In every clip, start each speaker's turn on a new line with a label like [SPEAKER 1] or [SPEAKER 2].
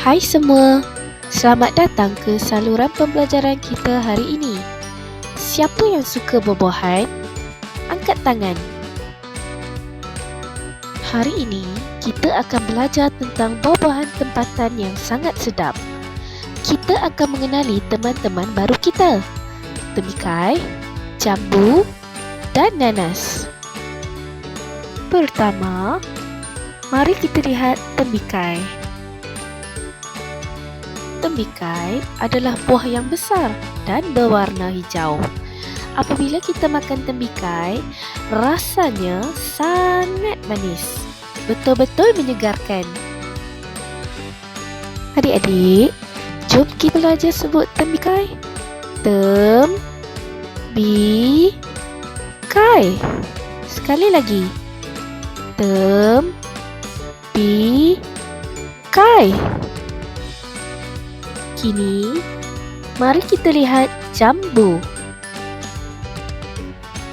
[SPEAKER 1] Hai semua, selamat datang ke saluran pembelajaran kita hari ini. Siapa yang suka buah-buahan? Angkat tangan. Hari ini, kita akan belajar tentang buah-buahan tempatan yang sangat sedap. Kita akan mengenali teman-teman baru kita. Temikai, jambu dan nanas. Pertama, mari kita lihat tembikai. Tembikai adalah buah yang besar dan berwarna hijau. Apabila kita makan tembikai, rasanya sangat manis. Betul-betul menyegarkan. Adik-adik, jom kita belajar sebut tembikai. Tem, bi, kai. Sekali lagi. Tem, bi, kai. Kini, mari kita lihat jambu.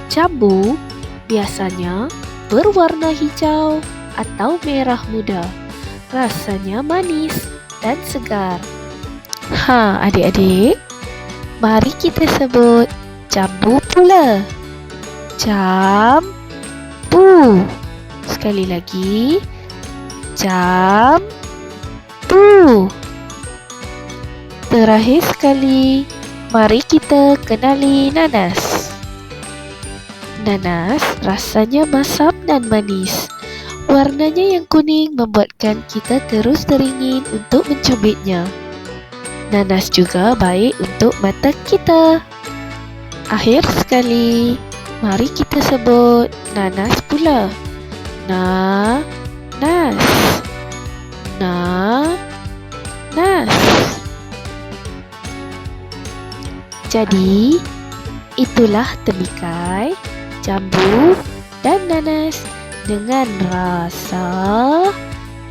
[SPEAKER 1] Jambu biasanya berwarna hijau atau merah muda. Rasanya manis dan segar. Ha, adik-adik, mari kita sebut jambu pula. Jambu. Sekali lagi. Jambu. Terakhir sekali, mari kita kenali nanas. Nanas rasanya masam dan manis. Warnanya yang kuning membuatkan kita terus teringin untuk mencubitnya. Nanas juga baik untuk mata kita. Akhir sekali, mari kita sebut nanas pula. Na, nas. Na, Jadi, itulah temikai, jambu dan nanas dengan rasa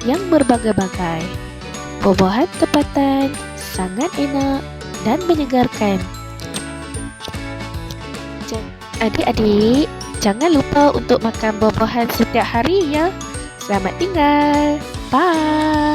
[SPEAKER 1] yang berbagai-bagai. Buah-buahan tempatan sangat enak dan menyegarkan. Adik-adik, jangan lupa untuk makan buah-buahan setiap hari ya. Selamat tinggal. Bye.